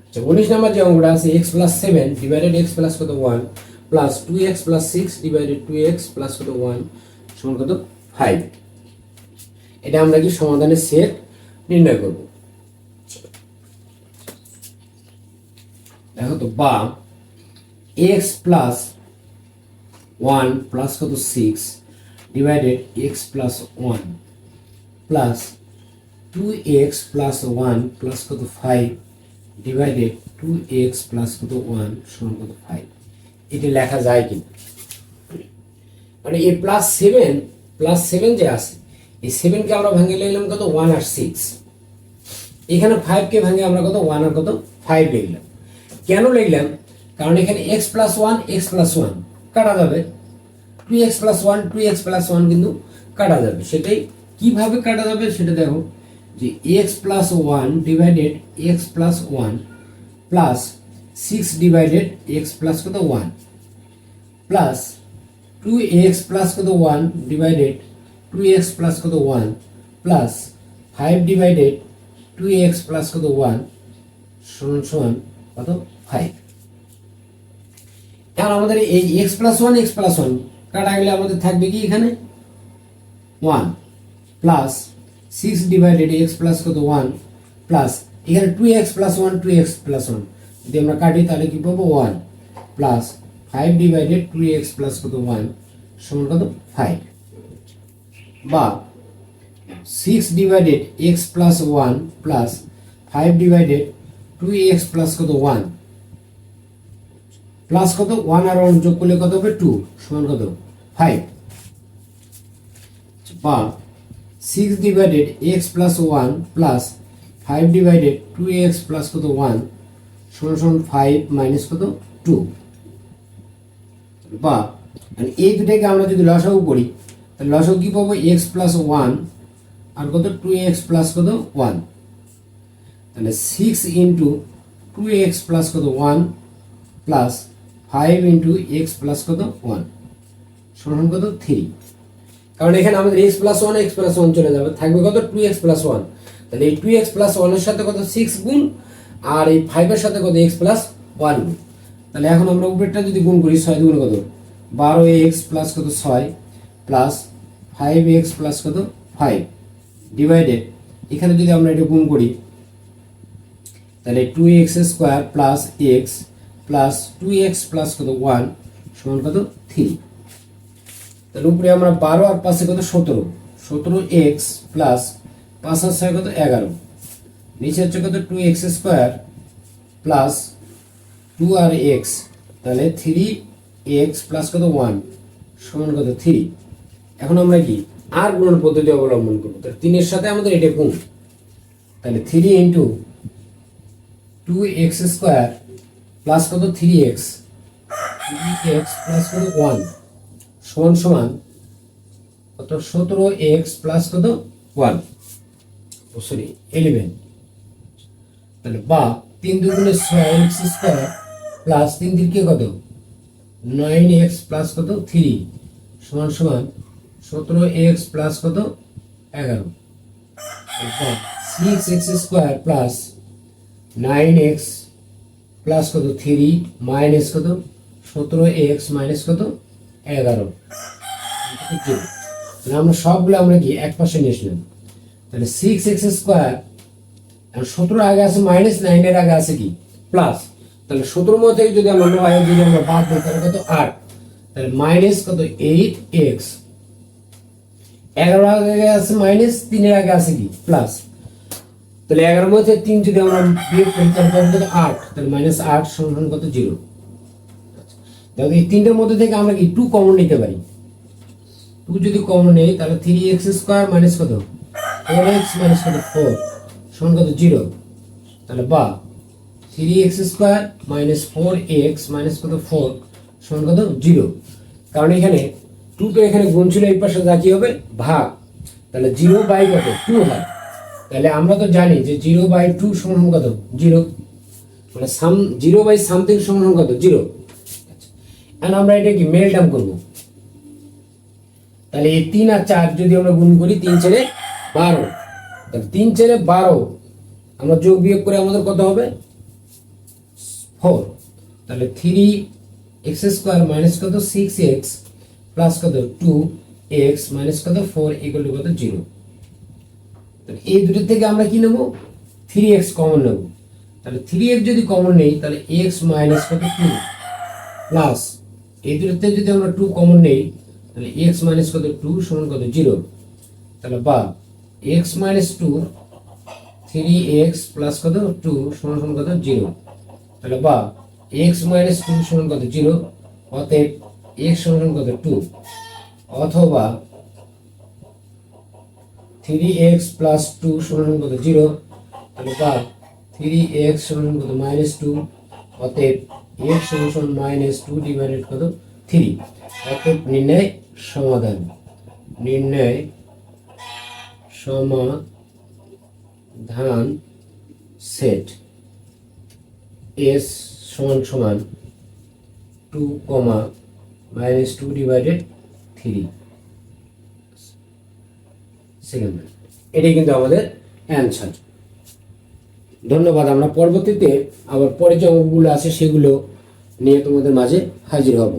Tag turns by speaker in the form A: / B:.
A: আচ্ছা উনিশ নাম্বার যে অঙ্কটা আছে x plus seven divided x plus কত one plus two x plus six divided two x plus কত ওয়ান সমান কত ফাইভ এটা আমরা কি সমাধানের সেট নির্ণয় করব? দেখো তো, বা এক্স প্লাস ওয়ান প্লাস কত six divided x plus one plus two x plus one plus কত five divided two x plus কত ওয়ান সমান কত ফাইভ এটা লেখা যায় কি মানে এই প্লাস সেভেন প্লাস সেভেন যে আছে, এই সেভেনকে আমরা ভেঙে লিখলাম কত ওয়ান আর সিক্স এখানে ফাইভকে ভেঙে আমরা কত ওয়ান আর কত ফাইভ লিখলাম। কেন লিখলাম? কারণ এখানে x plus one x plus one কাটা যাবে। Two x plus one two x plus one কিন্তু কাটা যাবে। সেটাই কীভাবে কাটা যাবে সেটা দেখো। যে x plus one divided x plus one plus six divided x plus কত one plus two x plus কত one divided two x plus কত one plus five divided two x plus কত ওয়ান সমান সমান কত ফাইভ এখন আমাদের এই x plus one x plus one কাটা গেলে আমাদের থাকবে কি এখানে? One plus six divided x plus কত? ওয়ান প্লাস এখানে two x plus one two x plus one যদি আমরা কাটি, তাহলে কি পাবো? One plus five divided two x plus কত? ওয়ান সমান কত? ফাইভ বা six divided x plus one plus five divided two x plus কত? ওয়ান প্লাস কত? ওয়ান আর ওয়ান যোগ করলে কত হবে? টু সমান কত? ফাইভ বা six divided x plus one plus five divided two x plus কত? ওয়ান সমান সমান ফাইভ মাইনাস কত? টু বা মানে এই দুটাকে আমরা যদি লসাগু করি, তাহলে লসাগু কি পাবো? এক্স প্লাস ওয়ান আর কত? টু এক্স প্লাস কত? ওয়ান তাহলে six into two x plus কত? One plus five into x plus কত? ওয়ান সমান কত? থ্রি কারণ এখানে আমাদের x plus one x plus one চলে যাবে। থাকবে কত? টু এক্স প্লাস ওয়ান তাহলে এই টু এক্স প্লাস ওয়ানের সাথে কত? সিক্স গুণ, আর এই ফাইভের সাথে কত? এক্স প্লাস ওয়ান গুণ। তাহলে এখন আমরা উপরেরটা যদি গুণ করি, ছয় দুগুণ কত? বারো এক্স প্লাস কত? ছয় প্লাস ফাইভ এক্স প্লাস কত? ফাইভ ডিভাইডেড এখানে যদি আমরা এটা গুণ করি, তাহলে two x square plus x plus two x plus কত? ওয়ান সমান কত? থ্রি তাহলে উপরে আমরা বারো আর পাশে কত? সতেরো। সতেরো এক্স প্লাস পাঁচ আর ছয় কত? এগারো। নিচে হচ্ছে কত? Two x square plus two আর এক্স তাহলে থ্রি এক্স প্লাস কত? ওয়ান সমান কত? থ্রি এখন আমরা কি? আর গুণন পদ্ধতি অবলম্বন করব। তাহলে তিনের সাথে আমাদের এটা গুণ। তাহলে three into two x square plus কত? Three x three x plus কত? ওয়ান সমান সমান কত? সতেরো এক্স প্লাস কত? ওয়ান সরি ইলেভেন তাহলে বা তিন দুগুণে ছয় এক্স স্কোয়ার প্লাস তিন তিনকে কত? নাইন এক্স প্লাস কত? থ্রি সমান সমান সতেরো এক্স প্লাস কত? এগারো। Six x square plus nine x plus কত? থ্রি মাইনাস কত? সতেরো এক্স মাইনাস কত? এগারো তাহলে আমরা সবগুলো আমরা কি এক পাশে নিয়েছিলাম তাহলে সিক্স এক্স স্কোয়ার সতেরো আগে আছে মাইনাস নাইনের আগে আছে কি? প্লাস তাহলে সতেরো মধ্যে যদি আমরা যদি আমরা বাদ দিই, তাহলে কত? আট। তাহলে মাইনাস কত? এইট এক্স এগারো আগে আছে মাইনাস তিনের আগে আছে কি? প্লাস তাহলে এগারোর মধ্যে তিন যদি আমরা বিয়োগ করি, তাহলে কত? আট। তাহলে মাইনাস আট সমান কত? জিরো দেখো এই তিনটার মধ্যে থেকে আমরা কি টু কমন নিতে পারি। টু যদি কমন নেই, তাহলে থ্রি এক্স স্কোয়ার মাইনাস কত? ফোর এক্স মাইনাস কত? ফোর সমান কত? জিরো তাহলে বা three x square minus four x minus কত? ফোর সমান কত? জিরো কারণ এখানে টু তো এখানে গুণ ছিল, এই পাশে যা কি হবে? ভাগ। তাহলে জিরো বাই কত? টু হয়। তাহলে আমরা তো জানি যে জিরো বাই টু সমান কত? জিরো মানে সাম জিরো বাই সামথিং সমান কত? জিরো এখন আমরা এটা কি মেল টার্ম করব? তাহলে এই তিন আর চার যদি আমরা গুণ করি, তিন ছেড়ে বারো। তাহলে তিন ছেড়ে বারো, আমরা যোগ বিয়োগ করে আমাদের কত হবে? ফোর তাহলে থ্রি এক্স স্কোয়ার মাইনাস কত? সিক্স এক্স প্লাস কত? টু এক্স মাইনাস কত? ফোর ইকুয়াল টু কত? জিরো তাহলে এই দুটোর থেকে আমরা কি নেব? থ্রি এক্স কমন নেব। তাহলে থ্রি এক্স যদি কমন নেই, তাহলে এক্স মাইনাস কত? টু প্লাস এই দূরত্বে যদি আমরা টু কমন নেই, তাহলে এক্স মাইনাস কত টু সমান কত জিরো তাহলে বা x minus two three x plus কত টু সমান সমান কত জিরো তাহলে বা এক্স মাইনাস টু সমান কত জিরো অতএব এক্স সমান কত টু অথবা থ্রি এক্স প্লাস টু সমান কত জিরো তাহলে বা থ্রি এক্স সমান কত মাইনাস টু অতএব এক্স সমান মাইনাস টু ডিভাইডেড কত? থ্রি অতএব নির্ণয় সমাধান। নির্ণয় সমাধান সেট এস সমান সমান two comma minus two divided three second এটাই কিন্তু আমাদের অ্যান্সার ধন্যবাদ আমরা পরবর্তীতে আবার পরে যে অঙ্কগুলো আছে সেগুলো নিয়ে তোমাদের মাঝে হাজির হব।